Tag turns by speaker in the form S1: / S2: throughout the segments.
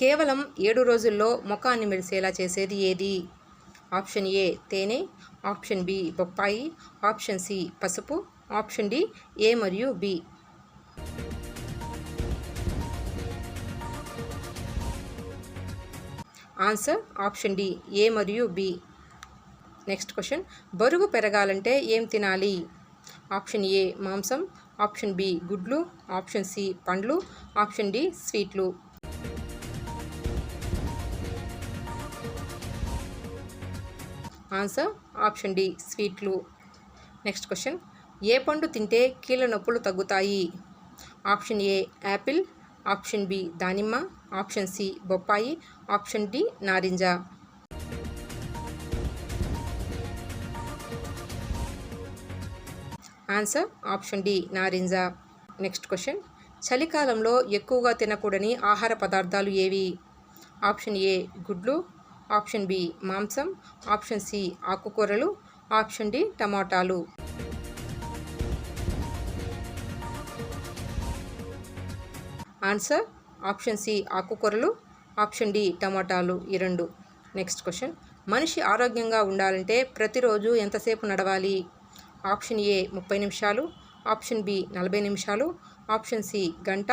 S1: కేవలం ఏడు రోజుల్లో ముఖాన్ని మెరిసేలా చేసేది ఏది? ఆప్షన్ ఏ తేనె. ఆప్షన్ బి బొప్పాయి. ఆప్షన్ సి పసుపు. ఆప్షన్ డి ఏ మరియు B. Answer option D A మరియు బి. Next question. బరువు పెరగాలంటే ఏం తినాలి? ఆప్షన్ ఏ మాంసం. ఆప్షన్ బి గుడ్లు. ఆప్షన్ సి పండ్లు. ఆప్షన్ డి స్వీట్లు. ఆన్సర్ ఆప్షన్ డి స్వీట్లు. Next question. ఏ పండు తింటే కీళ్ళ నొప్పులు తగ్గుతాయి? Option A apple. Option B దానిమ్మ. ఆప్షన్ సి బొప్పాయి. ఆప్షన్ డి నారింజ. ఆన్సర్ ఆప్షన్ డి నారింజ. Next question. చలికాలంలో ఎక్కువగా తినకూడని ఆహార పదార్థాలు ఏవి? ఆప్షన్ ఏ గుడ్లు. ఆప్షన్ బి మాంసం ఆప్షన్ సి ఆకుకూరలు ఆప్షన్ డి టమాటాలు. ఆన్సర్ ఆప్షన్ సి ఆకుకూరలు ఆప్షన్ డి టమాటాలు ఈ రెండు. Next question. మనిషి ఆరోగ్యంగా ఉండాలంటే ప్రతిరోజు ఎంతసేపు నడవాలి? ఆప్షన్ ఏ ముప్పై నిమిషాలు ఆప్షన్ బి నలభై నిమిషాలు ఆప్షన్ సి గంట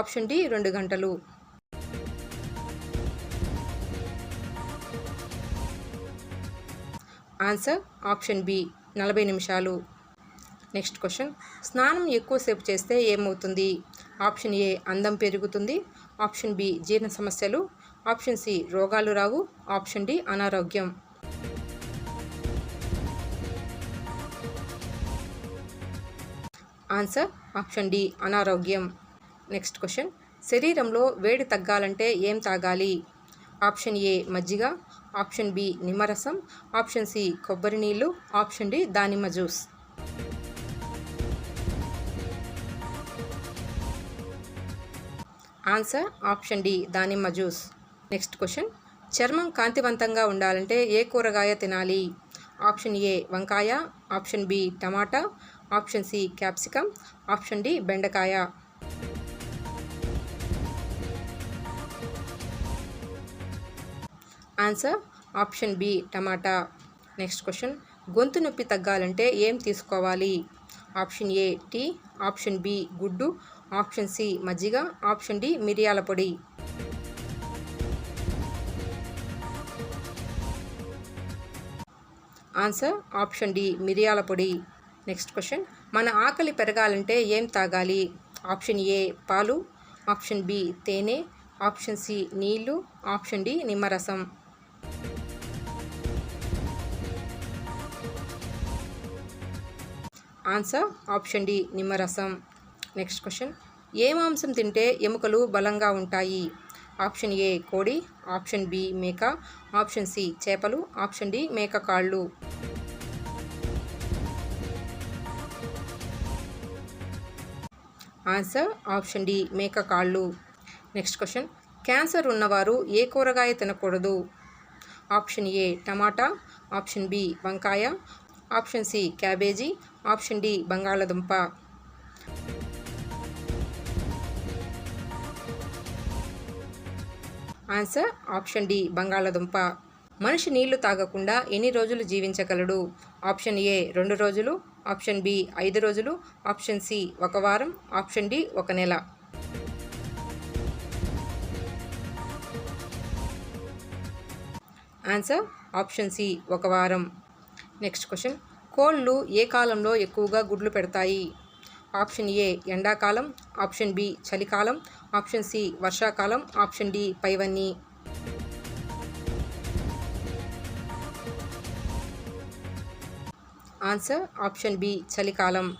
S1: ఆప్షన్ డి రెండు గంటలు. Answer option B. నలభై నిమిషాలు. Next question. స్నానం ఎక్కువసేపు చేస్తే ఏమవుతుంది? Option A. అందం పెరుగుతుంది. Option B. జీర్ణ సమస్యలు. Option C. రోగాలు రావు. Option D. అనారోగ్యం. Answer option D. అనారోగ్యం. Next question. శరీరంలో వేడి తగ్గాలంటే ఏం తాగాలి? Option A. మజ్జిగ. ఆప్షన్ బి నిమ్మరసం ఆప్షన్ సి కొబ్బరి నీళ్ళు ఆప్షన్ డి దానిమ్మ జ్యూస్. ఆన్సర్ ఆప్షన్ డి దానిమ్మ జ్యూస్. Next question. చర్మం కాంతివంతంగా ఉండాలంటే ఏ కూరగాయ తినాలి? ఆప్షన్ ఏ వంకాయ ఆప్షన్ బి టమాటా option C capsicum option D బెండకాయ. ఆన్సర్ ఆప్షన్ బి టమాటా. నెక్స్ట్ క్వశ్చన్ గొంతు నొప్పి తగ్గాలంటే ఏం తీసుకోవాలి? Option A tea. Option B గుడ్డు. ఆప్షన్ సి మజ్జిగ. ఆప్షన్ డి మిరియాల పొడి. ఆన్సర్ ఆప్షన్ డి మిరియాల పొడి. నెక్స్ట్ క్వశ్చన్ మన ఆకలి పెరగాలంటే ఏం తాగాలి? ఆప్షన్ ఏ పాలు. ఆప్షన్ బి తేనె. ఆప్షన్ సి నీళ్ళు ఆప్షన్ డి నిమ్మరసం. ఆన్సర్ ఆప్షన్ డి నిమ్మరసం. Next question. ఏ మాంసం తింటే ఎముకలు బలంగా ఉంటాయి? ఆప్షన్ ఏ కోడి. ఆప్షన్ బి మేక. ఆప్షన్ సి చేపలు. ఆప్షన్ డి మేక కాళ్ళు. ఆన్సర్ ఆప్షన్ డి మేక కాళ్ళు. Next question. క్యాన్సర్ ఉన్నవారు ఏ కూరగాయ తినకూడదు? ఆప్షన్ ఏ టమాటా. ఆప్షన్ బి వంకాయ. Option C cabbage. Option D బంగాళదుంప. ఆన్సర్ ఆప్షన్ డి బంగాళదుంప. మనిషి నీళ్ళు తాగకుండా ఎన్ని రోజులు జీవించగలడు? ఆప్షన్ ఏ రెండు రోజులు. ఆప్షన్ బి ఐదు రోజులు. ఆప్షన్ సి ఒక వారం. ఆప్షన్ డి ఒక నెల. ఆన్సర్ ఆప్షన్ సి ఒక వారం. Next question. కోళ్ళు ఏ కాలంలో ఎక్కువగా గుడ్లు పెడతాయి? ఆప్షన్ ఏ ఎండాకాలం. ఆప్షన్ బి చలికాలం. ఆప్షన్ సి వర్షాకాలం. ఆప్షన్ డి పైవన్నీ ఆన్సర్ ఆప్షన్ బి చలికాలం.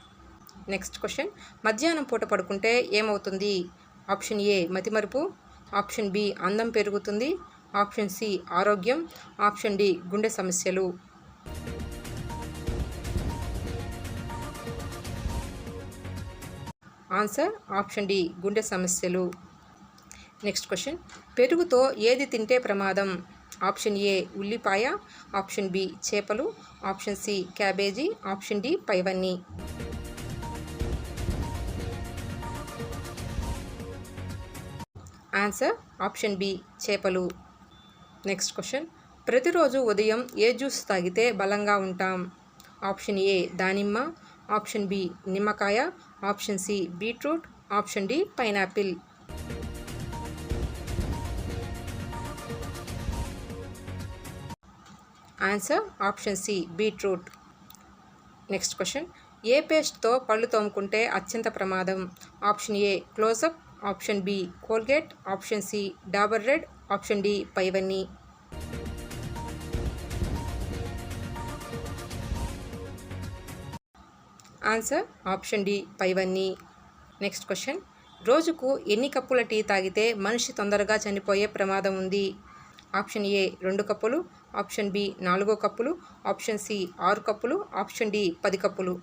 S1: Next question. మధ్యాహ్నం పూట పడుకుంటే ఏమవుతుంది? ఆప్షన్ ఏ మతిమరుపు. ఆప్షన్ బి అందం పెరుగుతుంది. ఆప్షన్ సి ఆరోగ్యం. ఆప్షన్ డి గుండె సమస్యలు. ఆన్సర్ ఆప్షన్ డి గుండె సమస్యలు. Next question. పెరుగుతో ఏది తింటే ప్రమాదం? ఆప్షన్ ఏ ఉల్లిపాయ. ఆప్షన్ బి చేపలు. Option C cabbage. Option D పైవన్నీ. ఆన్సర్ ఆప్షన్ బి చేపలు. Next question. ప్రతిరోజు ఉదయం ఏ జ్యూస్ తాగితే బలంగా ఉంటాం? ఆప్షన్ ఏ దానిమ్మ. ఆప్షన్ బి నిమ్మకాయ. Option C beetroot option D pineapple. Answer option C beetroot. Next question. ఏ పేస్ట్తో పళ్ళు తోముకుంటే అత్యంత ప్రమాదం? Option A Closeup option B Colgate option C Dabur red option D పైవన్నీ. ఆన్సర్ ఆప్షన్ డి పైవన్నీ. Next question. రోజుకు ఎన్ని కప్పుల టీ తాగితే మనిషి తొందరగా చనిపోయే ప్రమాదం ఉంది? ఆప్షన్ ఏ రెండు కప్పులు ఆప్షన్ బి నాలుగో కప్పులు ఆప్షన్ సి ఆరు కప్పులు ఆప్షన్ డి పది కప్పులు.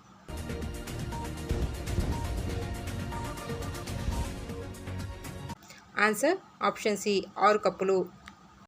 S1: ఆన్సర్ ఆప్షన్ సి ఆరు కప్పులు.